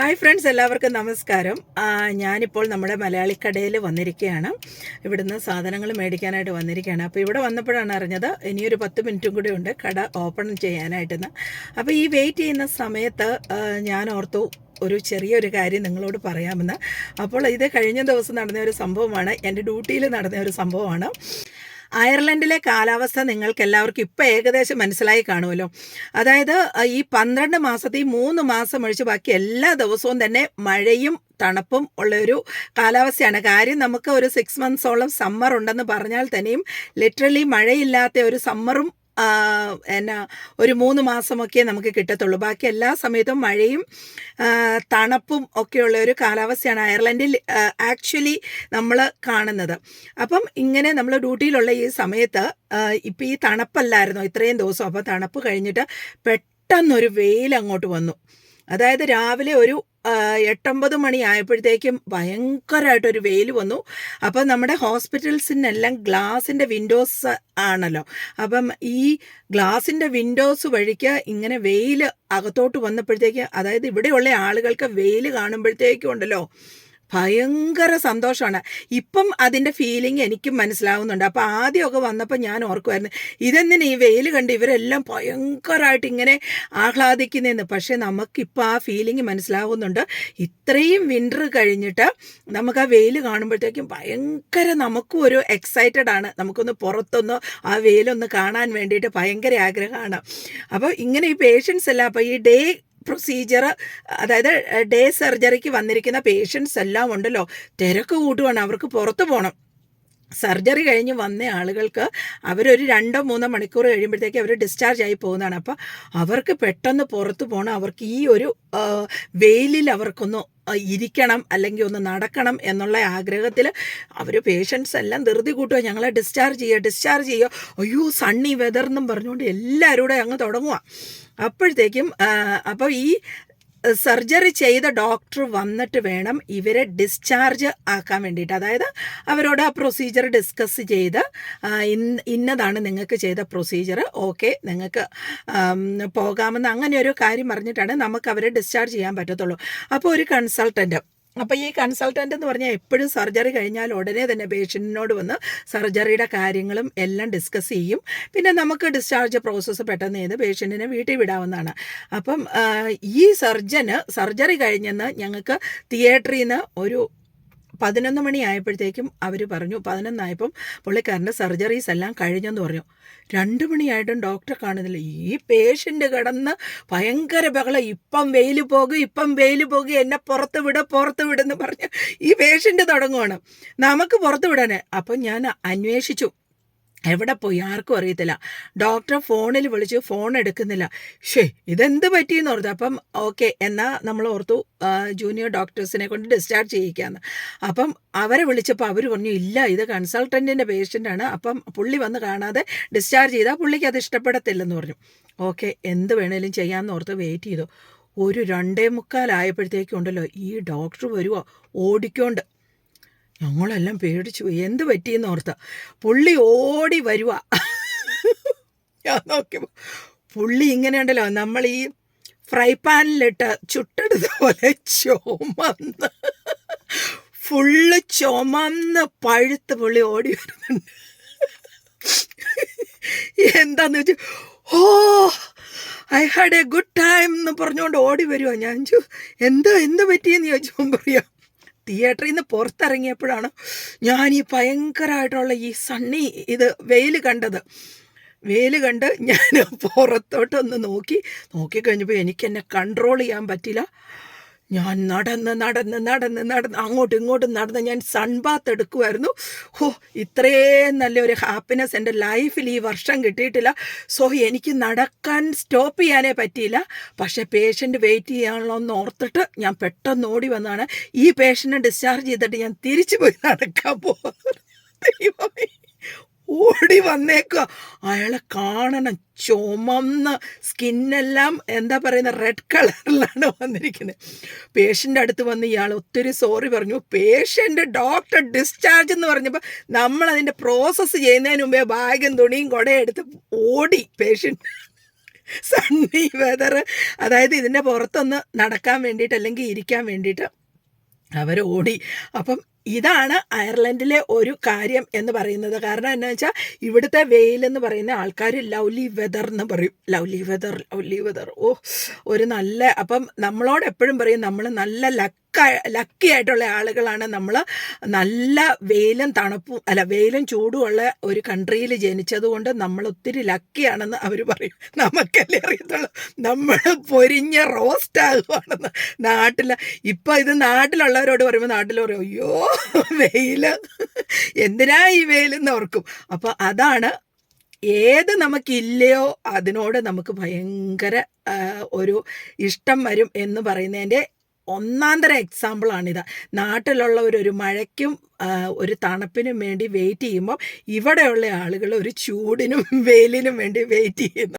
Hi friends എല്ലാവർക്കും നമസ്കാരം. ഞാനിപ്പോൾ നമ്മുടെ മലയാളിക്കടയിൽ വന്നിരിക്കുകയാണ്. ഇവിടുന്ന് സാധനങ്ങൾ മേടിക്കാനായിട്ട് വന്നിരിക്കുകയാണ്. അപ്പോൾ ഇവിടെ വന്നപ്പോഴാണ് അറിഞ്ഞത് ഇനിയൊരു പത്ത് മിനിറ്റും കൂടി ഉണ്ട് കട ഓപ്പൺ ചെയ്യാനായിട്ടെന്ന്. അപ്പോൾ ഈ വെയിറ്റ് ചെയ്യുന്ന സമയത്ത് ഞാൻ ഓർത്തു ഒരു ചെറിയൊരു കാര്യം നിങ്ങളോട് പറയാമെന്ന്. അപ്പോൾ ഇത് കഴിഞ്ഞ ദിവസം നടന്ന ഒരു സംഭവമാണ്. എന്റെ ഡ്യൂട്ടിയിൽ നടന്ന ഒരു സംഭവമാണ്. അയർലൻഡിലെ കാലാവസ്ഥ നിങ്ങൾക്ക് എല്ലാവർക്കും ഇപ്പം ഏകദേശം മനസ്സിലായി കാണുമല്ലോ. അതായത് ഈ പന്ത്രണ്ട് മാസത്തിൽ മൂന്ന് മാസം ഒഴിച്ച് ബാക്കി എല്ലാ ദിവസവും തന്നെ മഴയും തണുപ്പും ഉള്ളൊരു കാലാവസ്ഥയാണ്. കാര്യം നമുക്ക് ഒരു സിക്സ് മന്ത്സോളം സമ്മർ ഉണ്ടെന്ന് പറഞ്ഞാൽ തന്നെയും ലിറ്ററലി മഴയില്ലാത്ത ഒരു സമ്മറും എന്നാ ഒരു മൂന്ന് മാസമൊക്കെ നമുക്ക് കിട്ടത്തുള്ളൂ. ബാക്കി എല്ലാ സമയത്തും മഴയും തണുപ്പും ഒക്കെയുള്ള ഒരു കാലാവസ്ഥയാണ് അയർലൻഡിൽ ആക്ച്വലി നമ്മൾ കാണുന്നത്. അപ്പം ഇങ്ങനെ നമ്മൾ ഡ്യൂട്ടിയിലുള്ള ഈ സമയത്ത് ഇപ്പം ഈ തണുപ്പല്ലായിരുന്നു? ഇത്രയും ദിവസം. അപ്പോൾ തണുപ്പ് കഴിഞ്ഞിട്ട് പെട്ടെന്നൊരു വെയിൽ അങ്ങോട്ട് വന്നു. അതായത് രാവിലെ ഒരു എട്ടൊമ്പത് മണി ആയപ്പോഴത്തേക്കും ഭയങ്കരമായിട്ടൊരു വെയിൽ വന്നു. അപ്പം നമ്മുടെ ഹോസ്പിറ്റൽസിനെല്ലാം ഗ്ലാസിന്റെ വിൻഡോസ് ആണല്ലോ. അപ്പം ഈ ഗ്ലാസിന്റെ വിൻഡോസ് വഴിക്ക് ഇങ്ങനെ വെയിൽ അകത്തോട്ട് വന്നപ്പോഴത്തേക്ക് അതായത് ഇവിടെയുള്ള ആളുകൾക്ക് വെയിൽ കാണുമ്പോഴത്തേക്കും ഉണ്ടല്ലോ ഭയങ്കര സന്തോഷമാണ്. ഇപ്പം അതിന്റെ ഫീലിംഗ് എനിക്കും മനസ്സിലാവുന്നുണ്ട്. അപ്പോൾ ആദ്യമൊക്കെ വന്നപ്പോൾ ഞാൻ ഓർക്കുമായിരുന്നു ഇതെന്തിനാ ഈ വെയിൽ കണ്ട് ഇവരെല്ലാം ഭയങ്കരമായിട്ട് ഇങ്ങനെ ആഹ്ലാദിക്കുന്നതെന്ന് പക്ഷേ നമുക്കിപ്പോൾ ആ ഫീലിംഗ് മനസ്സിലാവുന്നുണ്ട്. ഇത്രയും വിന്റർ കഴിഞ്ഞിട്ട് നമുക്ക് ആ വെയിൽ കാണുമ്പോഴത്തേക്കും ഭയങ്കര നമുക്കും ഒരു എക്സൈറ്റഡ് ആണ്. നമുക്കൊന്ന് പുറത്തൊന്ന് ആ വെയിലൊന്ന് കാണാൻ വേണ്ടിയിട്ട് ഭയങ്കര ആഗ്രഹമാണ്. അപ്പോൾ ഇങ്ങനെ ഈ പേഷ്യൻസ് എല്ലാം അപ്പോൾ ഈ ഡേ പ്രൊസീജിയർ അതായത് ഡേ സർജറിക്ക് വന്നിരിക്കുന്ന പേഷ്യൻസ് എല്ലാം ഉണ്ടല്ലോ. തിരക്ക് കൂട്ടുവാണ് അവർക്ക് പുറത്തു പോകണം സർജറി കഴിഞ്ഞ് വന്ന ആളുകൾക്ക് അവരൊരു രണ്ടോ മൂന്നോ മണിക്കൂർ കഴിയുമ്പോഴത്തേക്ക് അവർ ഡിസ്ചാർജ് ആയി പോകുന്നതാണ്. അപ്പോൾ അവർക്ക് പെട്ടെന്ന് പുറത്ത് പോകണം അവർക്ക് ഈ ഒരു വെയിലിൽ അവർക്കൊന്ന് ഇരിക്കണം അല്ലെങ്കിൽ ഒന്ന് നടക്കണം എന്നുള്ള ആഗ്രഹത്തിൽ അവർ പേഷ്യൻസ് എല്ലാം ധൃതി കൂട്ടുക ഞങ്ങളെ ഡിസ്ചാർജ് ചെയ്യുക ഡിസ്ചാർജ് ചെയ്യുക അയ്യോ സണ്ണി വെതർ എന്നും പറഞ്ഞുകൊണ്ട് എല്ലാവരും കൂടെ അങ്ങ് തുടങ്ങുക അപ്പോഴത്തേക്കും അപ്പോൾ ഈ സർജറി ചെയ്ത ഡോക്ടർ വന്നിട്ട് വേണം ഇവരെ ഡിസ്ചാർജ് ആക്കാൻ വേണ്ടിയിട്ട്. അതായത് അവരോട് ആ പ്രൊസീജിയർ ഡിസ്കസ് ചെയ്ത് ഇന്നതാണ് നിങ്ങൾക്ക് ചെയ്ത പ്രൊസീജിയർ ഓക്കെ നിങ്ങൾക്ക് പോകാമെന്ന് അങ്ങനെ ഒരു കാര്യം പറഞ്ഞിട്ടാണ് നമുക്ക് അവരെ ഡിസ്ചാർജ് ചെയ്യാൻ പറ്റത്തുള്ളൂ. അപ്പോൾ ഒരു കൺസൾട്ടന്റ് അപ്പോൾ ഈ കൺസൾട്ടന്റ് എന്ന് പറഞ്ഞാൽ എപ്പോഴും സർജറി കഴിഞ്ഞാൽ ഉടനെ തന്നെ പേഷ്യന്റിനോട് വന്ന് സർജറിയുടെ കാര്യങ്ങളും എല്ലാം ഡിസ്കസ് ചെയ്യും. പിന്നെ നമുക്ക് ഡിസ്ചാർജ് പ്രോസസ്സ് പെട്ടെന്ന് ചെയ്ത് പേഷ്യന്റിനെ വീട്ടിൽ വിടാവുന്നതാണ്. അപ്പം ഈ സർജന് സർജറി കഴിഞ്ഞെന്ന് ഞങ്ങൾക്ക് തിയേറ്ററിൽ നിന്ന് ഒരു പതിനൊന്ന് മണി ആയപ്പോഴത്തേക്കും അവർ പറഞ്ഞു പതിനൊന്നായപ്പം പുള്ളിക്കാരന്റെ സർജറീസ് എല്ലാം കഴിഞ്ഞെന്ന് പറഞ്ഞു. രണ്ട് മണിയായിട്ടും ഡോക്ടറെ കാണുന്നില്ല. ഈ പേഷ്യന്റ് കിടന്ന് ഭയങ്കര ബഹളം. ഇപ്പം വെയിൽ പോകും ഇപ്പം വെയിൽ പോകും. എന്നെ പുറത്ത് വിട പുറത്ത് വിടെന്ന് പറഞ്ഞ് ഈ പേഷ്യന്റ് തുടങ്ങുവാണ്. നമുക്ക് പുറത്ത് വിടാനേ. അപ്പം ഞാൻ അന്വേഷിച്ചു. എവിടെ പോയി ആർക്കും അറിയത്തില്ല. ഡോക്ടർ ഫോണിൽ വിളിച്ചു ഫോൺ എടുക്കുന്നില്ല. ഷേ ഇതെന്ത് പറ്റിയെന്ന് ഓർത്തു അപ്പം ഓക്കെ എന്നാൽ നമ്മൾ ഓർത്തു ജൂനിയർ ഡോക്ടേഴ്സിനെ കൊണ്ട് ഡിസ്ചാർജ് ചെയ്യിക്കാന്ന്. അപ്പം അവരെ വിളിച്ചപ്പോൾ അവർ പറഞ്ഞു ഇല്ല ഇത് കൺസൾട്ടന്റിന്റെ പേഷ്യന്റാണ് അപ്പം പുള്ളി വന്ന് കാണാതെ ഡിസ്ചാർജ് ചെയ്താൽ പുള്ളിക്ക് അത് ഇഷ്ടപ്പെടത്തില്ലെന്ന് പറഞ്ഞു. ഓക്കെ എന്ത് വേണേലും ചെയ്യാമെന്ന് ഓർത്ത് വെയിറ്റ് ചെയ്തു. ഒരു രണ്ടേ മുക്കാലായപ്പോഴത്തേക്കും ഉണ്ടല്ലോ ഈ ഡോക്ടർ വരുവോ? ഓടിക്കൊണ്ട് ഞങ്ങളെല്ലാം പേടിച്ചു പോയി. എന്ത് പറ്റിയെന്ന് ഓർത്ത. പുള്ളി ഓടി വരുക ഞാൻ നോക്കിയപ്പോൾ പുള്ളി ഇങ്ങനെ ഉണ്ടല്ലോ. നമ്മൾ ഈ ഫ്രൈ പാനിലിട്ട് ചുട്ടെടുത്ത പോലെ ചുമന്ന് ഫുള്ള് ചുമന്ന് പഴുത്ത് പുള്ളി ഓടി വരുന്നുണ്ട്. എന്താന്ന് വെച്ചാൽ ഓ I had a good time എന്ന് പറഞ്ഞുകൊണ്ട് ഓടി വരുവാ. ഞാൻ ചോ എന്താ എന്ത് പറ്റിയെന്ന് ചോദിച്ചു പറയാം. തിയേറ്ററിൽ നിന്ന് പുറത്തിറങ്ങിയപ്പോഴാണ് ഞാൻ ഈ ഭയങ്കരമായിട്ടുള്ള ഈ സണ്ണി ഇത് വെയിൽ കണ്ടത്. വെയിൽ കണ്ട് ഞാൻ പുറത്തോട്ടൊന്ന് നോക്കി. നോക്കിക്കഴിഞ്ഞപ്പോൾ എനിക്ക് എന്നെ കൺട്രോൾ ചെയ്യാൻ പറ്റില്ല ഞാൻ നടന്ന് നടന്ന് നടന്ന് നടന്ന് അങ്ങോട്ടും ഇങ്ങോട്ടും നടന്ന് ഞാൻ സൺബാത്ത് എടുക്കുമായിരുന്നു ഹോ ഇത്രയും നല്ലൊരു ഹാപ്പിനെസ് എന്റെ ലൈഫിൽ ഈ വർഷം കിട്ടിയിട്ടില്ല. സോ എനിക്ക് നടക്കാൻ സ്റ്റോപ്പ് ചെയ്യാനേ പറ്റിയില്ല. പക്ഷേ പേഷ്യന്റ് വെയിറ്റ് ചെയ്യാനുള്ള ഓർത്തിട്ട് ഞാൻ പെട്ടെന്ന് ഓടി വന്നാണ് ഈ പേഷ്യന്റിനെ ഡിസ്ചാർജ് ചെയ്തിട്ട് ഞാൻ തിരിച്ചു പോയി നടക്കാൻ പോകുന്നു ഓടി വന്നേക്കുക. അയാളെ കാണണം. ചുമന്ന സ്കിന്നെല്ലാം എന്താ പറയുന്ന റെഡ് കളറിലാണ് വന്നിരിക്കുന്നത് പേഷ്യന്റെ അടുത്ത് വന്ന് ഇയാൾ ഒത്തിരി സോറി പറഞ്ഞു. പേഷ്യന്റ് ഡോക്ടർ ഡിസ്ചാർജ് എന്ന് പറഞ്ഞപ്പോൾ നമ്മൾ അതിന്റെ പ്രോസസ്സ് ചെയ്യുന്നതിന് മുമ്പേ ബാഗും തുണിയും കുടയും ഓടി പേഷ്യന്റ് സണ്ണി വെതർ അതായത് ഇതിന്റെ പുറത്തൊന്ന് നടക്കാൻ വേണ്ടിയിട്ട് അല്ലെങ്കിൽ ഇരിക്കാൻ വേണ്ടിയിട്ട് അവർ ഓടി അപ്പം ഇതാണ് അയർലൻഡിലെ ഒരു കാര്യം എന്ന് പറയുന്നത്. കാരണം എന്താ വെച്ചാൽ ഇവിടുത്തെ വെയിൽ എന്ന് പറയുന്ന ആൾക്കാർ ലവ്ലി വെതർ എന്ന് പറയും. Lovely weather lovely weather. ഓ ഒരു നല്ല അപ്പം നമ്മളോട് എപ്പോഴും പറയും നമ്മൾ നല്ല ലക്ക ലക്കി ആയിട്ടുള്ള ആളുകളാണ് നമ്മൾ നല്ല വെയിലും തണുപ്പും അല്ല വെയിലും ചൂടുമുള്ള ഒരു കൺട്രിയിൽ ജനിച്ചതുകൊണ്ട് നമ്മൾ ഒത്തിരി ലക്കിയാണെന്ന് അവർ പറയും. നമുക്കല്ലേ അറിയത്തുള്ളൂ. നമ്മൾ പൊരിഞ്ഞ റോസ്റ്റ് ആകുവാണെന്ന് നാട്ടിൽ ഇപ്പം ഇത് നാട്ടിലുള്ളവരോട് പറയുമ്പോൾ നാട്ടിൽ പറയും അയ്യോ വെയിൽ എന്തിനാ ഈ വെയിലെന്ന് ഓർക്കും. അപ്പോൾ അതാണ് ഏത് നമുക്കില്ലയോ അതിനോട് നമുക്ക് ഭയങ്കര ഒരു ഇഷ്ടം വരും എന്ന് പറയുന്നതിന്റെ ഒന്നാന്തര എക്സാമ്പിളാണിത്. നാട്ടിലുള്ളവർ ഒരു മഴയ്ക്കും ഒരു തണുപ്പിനും വേണ്ടി വെയിറ്റ് ചെയ്യുമ്പോൾ ഇവിടെയുള്ള ആളുകൾ ഒരു ചൂടിനും വെയിലിനും വേണ്ടി വെയിറ്റ് ചെയ്യുന്നു.